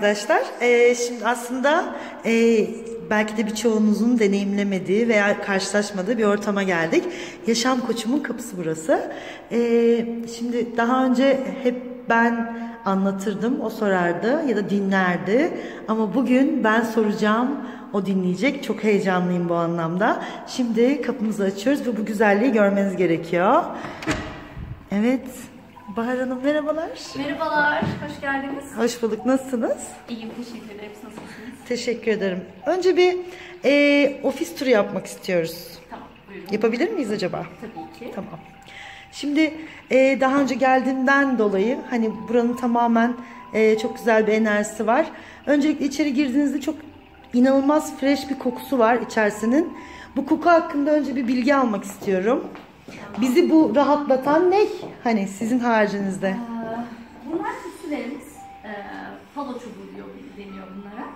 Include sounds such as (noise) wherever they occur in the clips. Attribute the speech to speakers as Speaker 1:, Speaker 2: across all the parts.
Speaker 1: Arkadaşlar, eee, şimdi aslında eee, belki de birçoğunuzun deneyimlemediği veya karşılaşmadığı bir ortama geldik. Yaşam koçumun kapısı burası. Eee, şimdi daha önce hep ben anlatırdım, o sorardı ya da dinlerdi. Ama bugün ben soracağım, o dinleyecek. Çok heyecanlıyım bu anlamda. Şimdi kapımızı açıyoruz ve bu güzelliği görmeniz gerekiyor. Evet, Bahar Hanım merhabalar.
Speaker 2: Merhabalar, hoş geldiniz.
Speaker 1: Hoş bulduk, nasılsınız?
Speaker 2: İyiyim, teşekkür ederim. Siz Nasılsınız?
Speaker 1: Teşekkür ederim. Önce bir e, ofis turu yapmak istiyoruz.
Speaker 2: Tamam, buyurun.
Speaker 1: Yapabilir miyiz acaba?
Speaker 2: Tabii ki.
Speaker 1: Tamam. Şimdi e, daha önce geldiğimden dolayı hani buranın tamamen e, çok güzel bir enerjisi var. Öncelikle içeri girdiğinizde çok inanılmaz fresh bir kokusu var içerisinin. Bu koku hakkında önce bir bilgi almak istiyorum. Bizi bu rahatlatan ne? Hani sizin haricinizde.
Speaker 2: Ee, bunlar tütsülerimiz. Ee, falo çubuğu diyor, deniyor bunlara.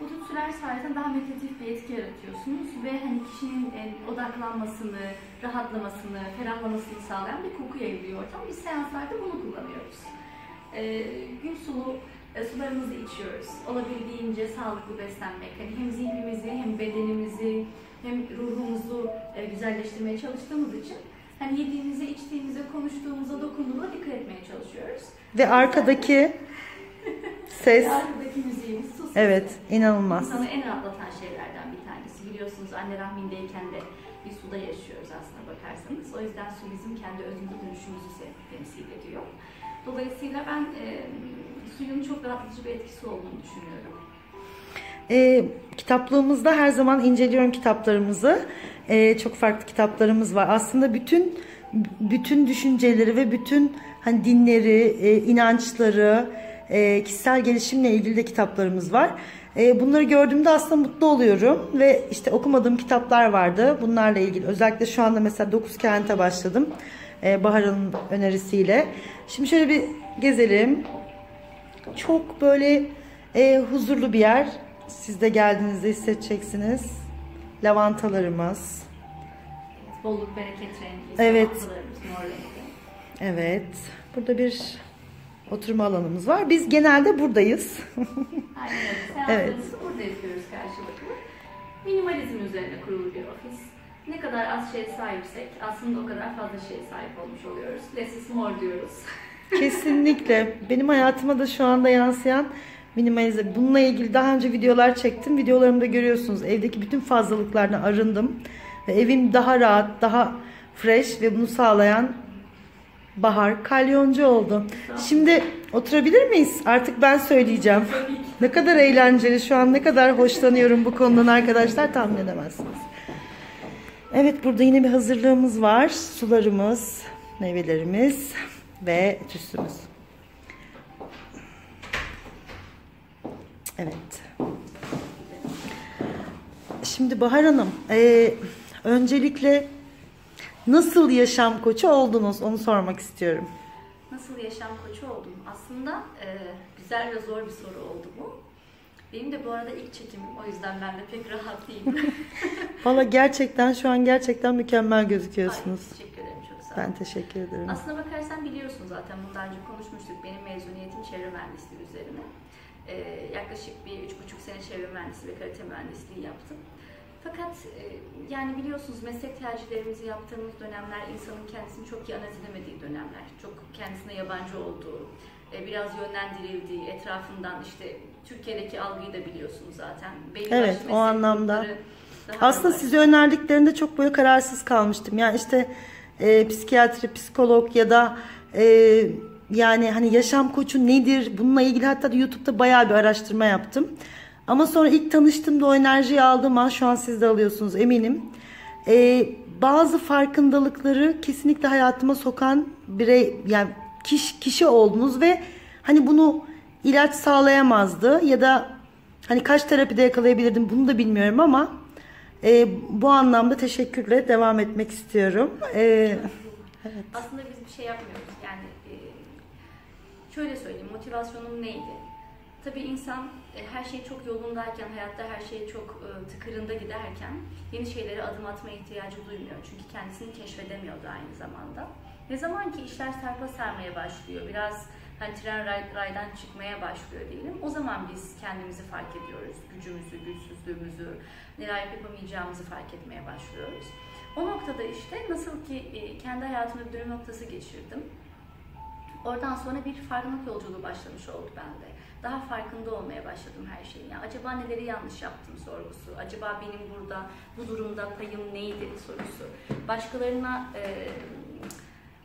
Speaker 2: Bu tütsüler sayesinde daha meditatif bir etki yaratıyorsunuz ve hani kişinin e, odaklanmasını, rahatlamasını, ferahlamasını sağlayan bir koku yayılıyor ortam. Biz seanslarda bunu kullanıyoruz. Ee, gün sulu e, sularımızı içiyoruz. Olabildiğince sağlıklı beslenmek. Hani hem zihnimizi hem bedenimizi hem ruhumuzu e, güzelleştirmeye çalıştığımız için hani yediğimize, içtiğimize, konuştuğumuza, dokunduğumuza dikkat etmeye çalışıyoruz.
Speaker 1: Ve arkadaki (laughs) ses.
Speaker 2: Arkadaki müziğimiz sus.
Speaker 1: Evet, inanılmaz.
Speaker 2: İnsanı en rahatlatan şeylerden bir tanesi. Biliyorsunuz anne rahmindeyken de bir suda yaşıyoruz aslında bakarsanız. O yüzden su bizim kendi özümüze dönüşümüzü temsil ediyor. Dolayısıyla ben e, suyun çok rahatlatıcı bir etkisi olduğunu düşünüyorum.
Speaker 1: E, kitaplığımızda her zaman inceliyorum kitaplarımızı. E, çok farklı kitaplarımız var. Aslında bütün bütün düşünceleri ve bütün hani dinleri, e, inançları, e, kişisel gelişimle ilgili de kitaplarımız var. E, bunları gördüğümde aslında mutlu oluyorum ve işte okumadığım kitaplar vardı bunlarla ilgili. Özellikle şu anda mesela 9 Kente başladım. E, Bahar'ın önerisiyle. Şimdi şöyle bir gezelim. Çok böyle e, huzurlu bir yer. Siz de geldiğinizde hissedeceksiniz. Lavantalarımız.
Speaker 2: Bolluk, bereket rengi,
Speaker 1: Evet. Evet. Burada bir oturma alanımız var. Biz genelde buradayız. (laughs)
Speaker 2: Aynen öyle. Seanslarımızı burada yapıyoruz karşılıklı. Minimalizm üzerine kurulu bir ofis. Ne kadar az şeye sahipsek aslında o kadar fazla şeye sahip olmuş oluyoruz. Less is more diyoruz.
Speaker 1: Kesinlikle. Benim hayatıma da şu anda yansıyan minimalize. Bununla ilgili daha önce videolar çektim. Videolarımda görüyorsunuz. Evdeki bütün fazlalıklardan arındım. Ve evim daha rahat, daha fresh ve bunu sağlayan Bahar Kalyoncu oldu. Şimdi oturabilir miyiz? Artık ben söyleyeceğim. Ne kadar eğlenceli şu an ne kadar hoşlanıyorum bu konudan arkadaşlar tahmin edemezsiniz. Evet burada yine bir hazırlığımız var. Sularımız, meyvelerimiz ve tütsümüz. Evet. Şimdi Bahar Hanım, e, öncelikle nasıl yaşam koçu oldunuz onu sormak istiyorum.
Speaker 2: Nasıl yaşam koçu oldum? Aslında e, güzel ve zor bir soru oldu bu. Benim de bu arada ilk çekimim o yüzden ben de pek rahat değilim. (laughs)
Speaker 1: Valla gerçekten şu an gerçekten mükemmel
Speaker 2: Ay,
Speaker 1: gözüküyorsunuz.
Speaker 2: teşekkür ederim çok sağ olun.
Speaker 1: Ben teşekkür ederim.
Speaker 2: Aslına bakarsan biliyorsun zaten bundan önce konuşmuştuk. Benim mezuniyetim çevre mühendisliği üzerine. Ee, yaklaşık bir üç buçuk sene çevre mühendisliği ve kalite mühendisliği yaptım. Fakat e, yani biliyorsunuz meslek tercihlerimizi yaptığımız dönemler insanın kendisini çok iyi analiz edemediği dönemler. Çok kendisine yabancı olduğu, e, biraz yönlendirildiği, etrafından işte Türkiye'deki algıyı da biliyorsunuz zaten. Belli
Speaker 1: Evet, o anlamda. Aslında
Speaker 2: var.
Speaker 1: size önerdiklerinde çok böyle kararsız kalmıştım. Yani işte e, psikiyatri, psikolog ya da e, yani hani yaşam koçu nedir? Bununla ilgili hatta YouTube'da bayağı bir araştırma yaptım. Ama sonra ilk tanıştığımda o enerjiyi aldığım an şu an siz de alıyorsunuz eminim. E, bazı farkındalıkları kesinlikle hayatıma sokan birey yani kişi, kişi oldunuz ve hani bunu ilaç sağlayamazdı ya da hani kaç terapide yakalayabilirdim bunu da bilmiyorum ama e, bu anlamda teşekkürle devam etmek istiyorum. E,
Speaker 2: Aslında biz bir şey yapmıyoruz. Şöyle söyleyeyim, motivasyonum neydi? Tabii insan e, her şey çok yolundayken, hayatta her şey çok e, tıkırında giderken yeni şeylere adım atma ihtiyacı duymuyor. Çünkü kendisini keşfedemiyordu aynı zamanda. Ne zaman ki işler sarpa sarmaya başlıyor, biraz hani tren ray, raydan çıkmaya başlıyor diyelim. O zaman biz kendimizi fark ediyoruz. Gücümüzü, güçsüzlüğümüzü, neler yapamayacağımızı fark etmeye başlıyoruz. O noktada işte nasıl ki e, kendi hayatımda bir dönüm noktası geçirdim. Oradan sonra bir farkındalık yolculuğu başlamış oldu bende. Daha farkında olmaya başladım her şeyin. Yani acaba neleri yanlış yaptım sorgusu. Acaba benim burada bu durumda payım neydi sorusu. Başkalarına e,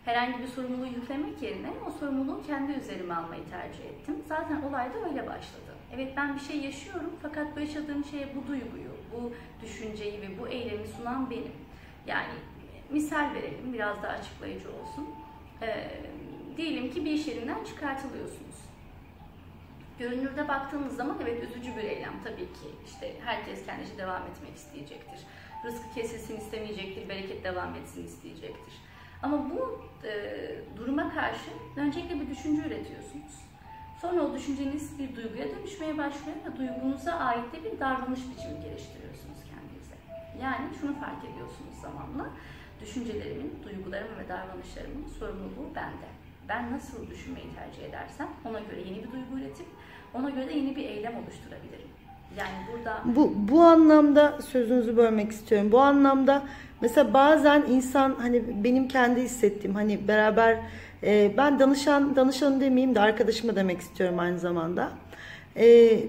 Speaker 2: herhangi bir sorumluluğu yüklemek yerine o sorumluluğu kendi üzerime almayı tercih ettim. Zaten olay da öyle başladı. Evet ben bir şey yaşıyorum fakat bu yaşadığım şeye bu duyguyu, bu düşünceyi ve bu eylemi sunan benim. Yani misal verelim biraz daha açıklayıcı olsun. Ee, diyelim ki bir iş yerinden çıkartılıyorsunuz. Görünürde baktığınız zaman evet üzücü bir eylem tabii ki. İşte herkes kendisi devam etmek isteyecektir. Rızkı kesilsin istemeyecektir, bereket devam etsin isteyecektir. Ama bu e, duruma karşı öncelikle bir düşünce üretiyorsunuz. Sonra o düşünceniz bir duyguya dönüşmeye başlıyor ve duygunuza ait de bir davranış biçimi geliştiriyorsunuz kendinize. Yani şunu fark ediyorsunuz zamanla, düşüncelerimin, duygularımın ve davranışlarımın sorumluluğu bende. Ben nasıl düşünmeyi tercih edersem ona göre yeni bir duygu üretip ona göre de yeni bir eylem oluşturabilirim. Yani burada
Speaker 1: bu bu anlamda sözünüzü bölmek istiyorum. Bu anlamda mesela bazen insan hani benim kendi hissettiğim hani beraber e, ben danışan danışan demeyeyim de arkadaşıma demek istiyorum aynı zamanda. E,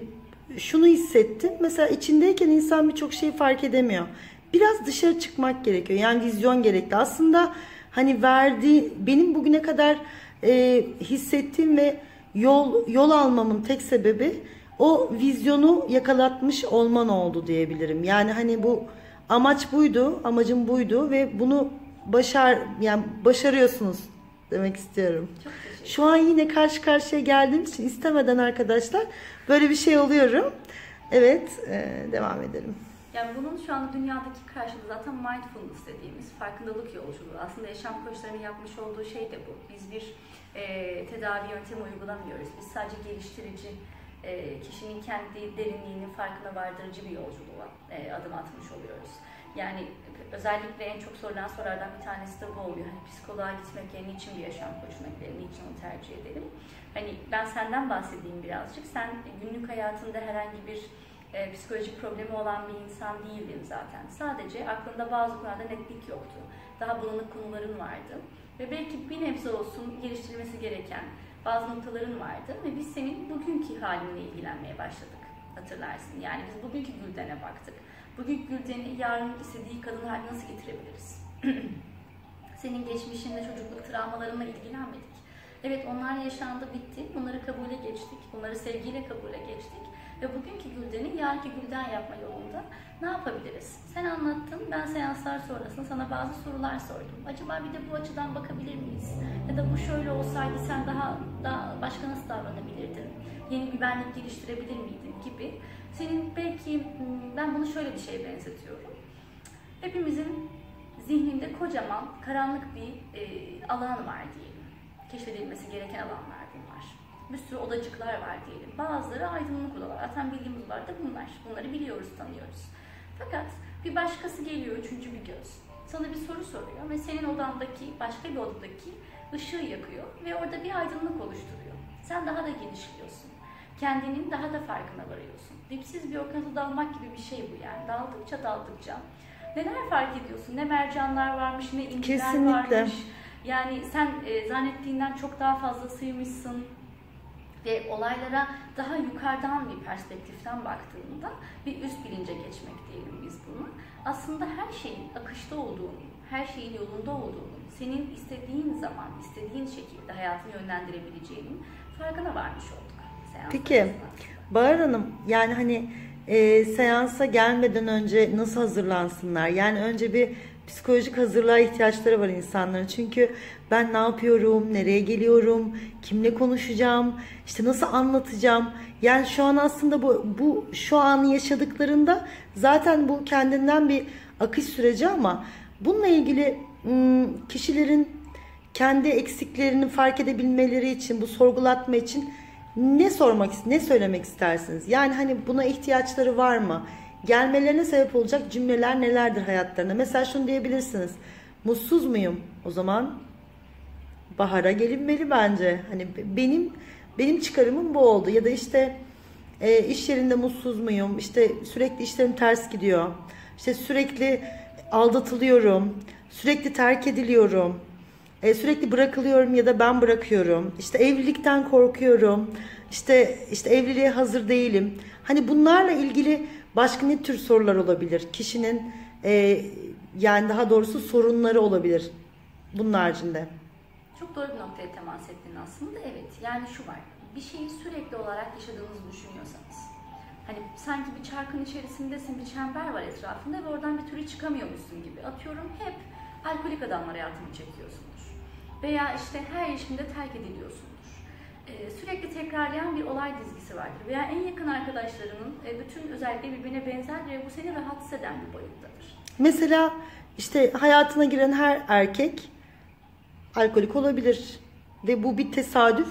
Speaker 1: şunu hissettim. Mesela içindeyken insan birçok şeyi fark edemiyor. Biraz dışarı çıkmak gerekiyor. Yani vizyon gerekli. Aslında hani verdiği benim bugüne kadar e, hissettiğim ve yol yol almamın tek sebebi o vizyonu yakalatmış olman oldu diyebilirim. Yani hani bu amaç buydu, amacım buydu ve bunu başar yani başarıyorsunuz demek istiyorum. Şu an yine karşı karşıya geldiğim için istemeden arkadaşlar böyle bir şey oluyorum. Evet, e, devam edelim.
Speaker 2: Yani bunun şu anda dünyadaki karşılığı zaten mindfulness dediğimiz farkındalık yolculuğu. Aslında yaşam koçlarının yapmış olduğu şey de bu. Biz bir e, tedavi yöntemi uygulamıyoruz. Biz sadece geliştirici, e, kişinin kendi derinliğinin farkına vardırıcı bir yolculuğa e, adım atmış oluyoruz. Yani özellikle en çok sorulan sorulardan bir tanesi de bu oluyor. Hani psikoloğa gitmek yerine için bir yaşam koçuna gidelim, niçin onu tercih edelim? Hani ben senden bahsedeyim birazcık. Sen günlük hayatında herhangi bir e, psikolojik problemi olan bir insan değildin zaten. Sadece aklında bazı konularda netlik yoktu. Daha bulanık konuların vardı. Ve belki bir nebze olsun geliştirilmesi gereken bazı noktaların vardı. Ve biz senin bugünkü halinle ilgilenmeye başladık. Hatırlarsın. Yani biz bugünkü Gülden'e baktık. Bugünkü Gülden'i yarın istediği kadın haline nasıl getirebiliriz? (clears throat) senin geçmişinle, çocukluk travmalarınla ilgilenmedik. Evet onlar yaşandı, bitti. Bunları kabule geçtik. Bunları sevgiyle kabule geçtik. Ve bugünkü Gülden'i yarınki Gülden yapma yolunda ne yapabiliriz? Sen anlattın, ben seanslar sonrasında sana bazı sorular sordum. Acaba bir de bu açıdan bakabilir miyiz? Ya da bu şöyle olsaydı sen daha, daha başka nasıl davranabilirdin? Yeni bir benlik geliştirebilir miydin gibi. Senin belki hmm, ben bunu şöyle bir şeye benzetiyorum. Hepimizin zihninde kocaman karanlık bir e, alan var diyelim. Keşfedilmesi gereken alanlar bunlar. Bir sürü odacıklar var diyelim. Bazıları aydınlık odalar. Zaten bildiğimiz odalar da bunlar. Bunları biliyoruz, tanıyoruz. Fakat bir başkası geliyor, üçüncü bir göz. Sana bir soru soruyor ve senin odandaki, başka bir odadaki ışığı yakıyor ve orada bir aydınlık oluşturuyor. Sen daha da genişliyorsun. Kendinin daha da farkına varıyorsun. Dipsiz bir okyanusa dalmak gibi bir şey bu yani. Daldıkça daldıkça. Neler fark ediyorsun? Ne mercanlar varmış, ne inciler
Speaker 1: Kesinlikle.
Speaker 2: varmış. Yani sen e, zannettiğinden çok daha fazlasıymışsın ve olaylara daha yukarıdan bir perspektiften baktığında bir üst bilince geçmek diyelim biz bunu. Aslında her şeyin akışta olduğunu, her şeyin yolunda olduğunu, senin istediğin zaman, istediğin şekilde hayatını yönlendirebileceğinin farkına varmış olduk.
Speaker 1: Peki, Bahar Hanım yani hani e, seansa gelmeden önce nasıl hazırlansınlar? Yani önce bir psikolojik hazırlığa ihtiyaçları var insanların. Çünkü ben ne yapıyorum, nereye geliyorum, kimle konuşacağım, işte nasıl anlatacağım. Yani şu an aslında bu, bu şu an yaşadıklarında zaten bu kendinden bir akış süreci ama bununla ilgili kişilerin kendi eksiklerini fark edebilmeleri için, bu sorgulatma için ne sormak, ne söylemek istersiniz? Yani hani buna ihtiyaçları var mı? Gelmelerine sebep olacak cümleler nelerdir hayatlarında? Mesela şunu diyebilirsiniz. Mutsuz muyum? O zaman bahara gelinmeli bence. Hani be- benim benim çıkarımım bu oldu ya da işte e, iş yerinde mutsuz muyum? İşte sürekli işlerim ters gidiyor. İşte sürekli aldatılıyorum. Sürekli terk ediliyorum. E, sürekli bırakılıyorum ya da ben bırakıyorum. İşte evlilikten korkuyorum. İşte işte evliliğe hazır değilim. Hani bunlarla ilgili başka ne tür sorular olabilir? Kişinin e, yani daha doğrusu sorunları olabilir bunun haricinde.
Speaker 2: Çok doğru bir noktaya temas ettin aslında. Evet, yani şu var. Bir şeyi sürekli olarak yaşadığınızı düşünüyorsanız. Hani sanki bir çarkın içerisindesin, bir çember var etrafında ve oradan bir türlü çıkamıyormuşsun gibi. Atıyorum hep alkolik adamlar hayatını çekiyorsundur. Veya işte her ilişkinde terk ediliyorsundur. Ee, sürekli tekrarlayan bir olay dizgisi vardır. Veya en yakın arkadaşlarının e, bütün özellikleri birbirine benzer ve bu seni rahatsız eden bir boyuttadır.
Speaker 1: Mesela işte hayatına giren her erkek alkolik olabilir ve bu bir tesadüf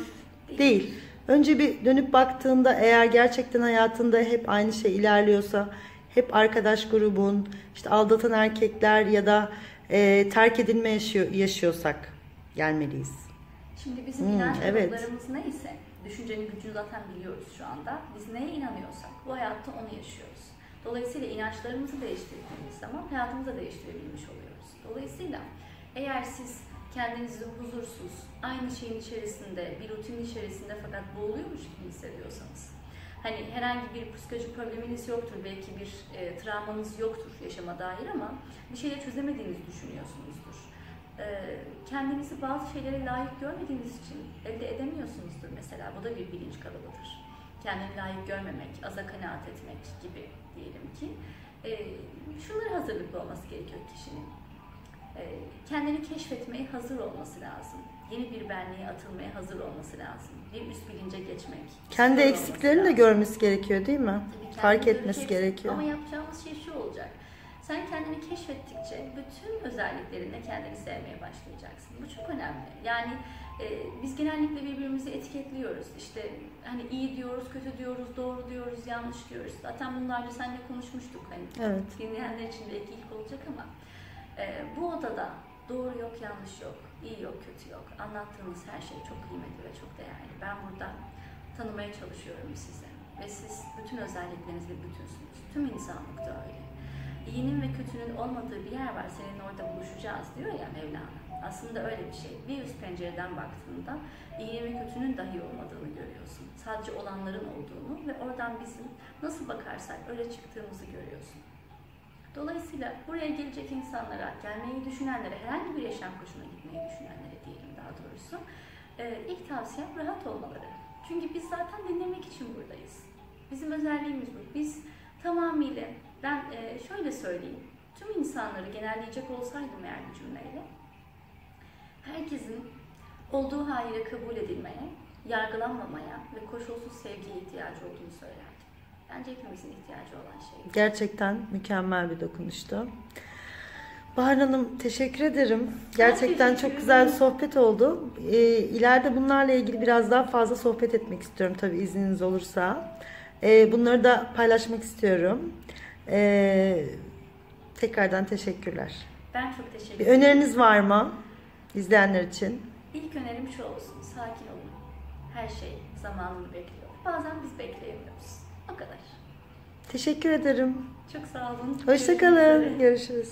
Speaker 1: değil. Önce bir dönüp baktığında eğer gerçekten hayatında hep aynı şey ilerliyorsa, hep arkadaş grubun, işte aldatan erkekler ya da e, terk edilme yaşıyor, yaşıyorsak gelmeliyiz.
Speaker 2: Şimdi bizim
Speaker 1: Hmm,
Speaker 2: inanç
Speaker 1: evet.
Speaker 2: kalıplarımız neyse, düşüncenin gücünü zaten biliyoruz şu anda. Biz neye inanıyorsak bu hayatta onu yaşıyoruz. Dolayısıyla inançlarımızı değiştirdiğimiz zaman hayatımızı da değiştirebilmiş oluyoruz. Dolayısıyla eğer siz kendinizi huzursuz, aynı şeyin içerisinde, bir rutin içerisinde fakat boğuluyormuş gibi hissediyorsanız, hani herhangi bir psikolojik probleminiz yoktur, belki bir e, travmanız yoktur yaşama dair ama bir şeyleri çözemediğinizi düşünüyorsunuzdur. E, kendinizi bazı şeylere layık görmediğiniz için elde edemiyorsunuzdur mesela. Bu da bir bilinç kalıbıdır. Kendini layık görmemek, aza kanaat etmek gibi diyelim ki. E, şunlara hazırlıklı olması gerekiyor kişinin. E, kendini keşfetmeye hazır olması lazım. Yeni bir benliğe atılmaya hazır olması lazım. Bir üst bilince geçmek.
Speaker 1: Kendi eksiklerini de görmesi gerekiyor değil mi?
Speaker 2: Tabii
Speaker 1: Fark etmesi gerekiyor.
Speaker 2: Ama yapacağımız şey şu olacak. Sen kendini keşfettikçe bütün özelliklerinle kendini sevmeye başlayacaksın. Bu çok önemli. Yani e, biz genellikle birbirimizi etiketliyoruz. İşte hani iyi diyoruz, kötü diyoruz, doğru diyoruz, yanlış diyoruz. Zaten bunlarca seninle konuşmuştuk. Hani
Speaker 1: Evet.
Speaker 2: dinleyenler için belki ilk olacak ama e, bu odada doğru yok, yanlış yok, iyi yok, kötü yok. Anlattığınız her şey çok kıymetli ve çok değerli. Ben burada tanımaya çalışıyorum size. Ve siz bütün özelliklerinizle bütünsünüz. Tüm insanlık da öyle. İyinin ve kötünün olmadığı bir yer var. Seninle orada buluşacağız diyor ya Mevlana. Aslında öyle bir şey. Bir üst pencereden baktığında iyinin ve kötünün dahi olmadığını görüyorsun. Sadece olanların olduğunu ve oradan bizim nasıl bakarsak öyle çıktığımızı görüyorsun. Dolayısıyla buraya gelecek insanlara, gelmeyi düşünenlere, herhangi bir yaşam koşuna gitmeyi düşünenlere diyelim daha doğrusu, e, ilk tavsiyem rahat olmaları. Çünkü biz zaten dinlemek için buradayız. Bizim özelliğimiz bu. Biz tamamıyla, ben e, şöyle söyleyeyim, tüm insanları genelleyecek olsaydım eğer bir cümleyle, herkesin olduğu haliyle kabul edilmeye, yargılanmamaya ve koşulsuz sevgiye ihtiyacı olduğunu söylerdim. Bence hepimizin ihtiyacı olan şey.
Speaker 1: Gerçekten mükemmel bir dokunuştu. Bahar Hanım teşekkür ederim. Gerçekten
Speaker 2: teşekkür
Speaker 1: çok güzel bir sohbet oldu. Ee, ileride bunlarla ilgili biraz daha fazla sohbet etmek istiyorum tabii izniniz olursa. Ee, bunları da paylaşmak istiyorum. Ee, tekrardan teşekkürler.
Speaker 2: Ben çok teşekkür
Speaker 1: Bir
Speaker 2: ederim.
Speaker 1: öneriniz var mı izleyenler için?
Speaker 2: İlk önerim şu olsun, sakin olun. Her şey zamanını bekliyor. Bazen biz bekleyemiyoruz. O kadar.
Speaker 1: Teşekkür ederim.
Speaker 2: Çok sağ olun.
Speaker 1: Hoşçakalın. Görüşürüz.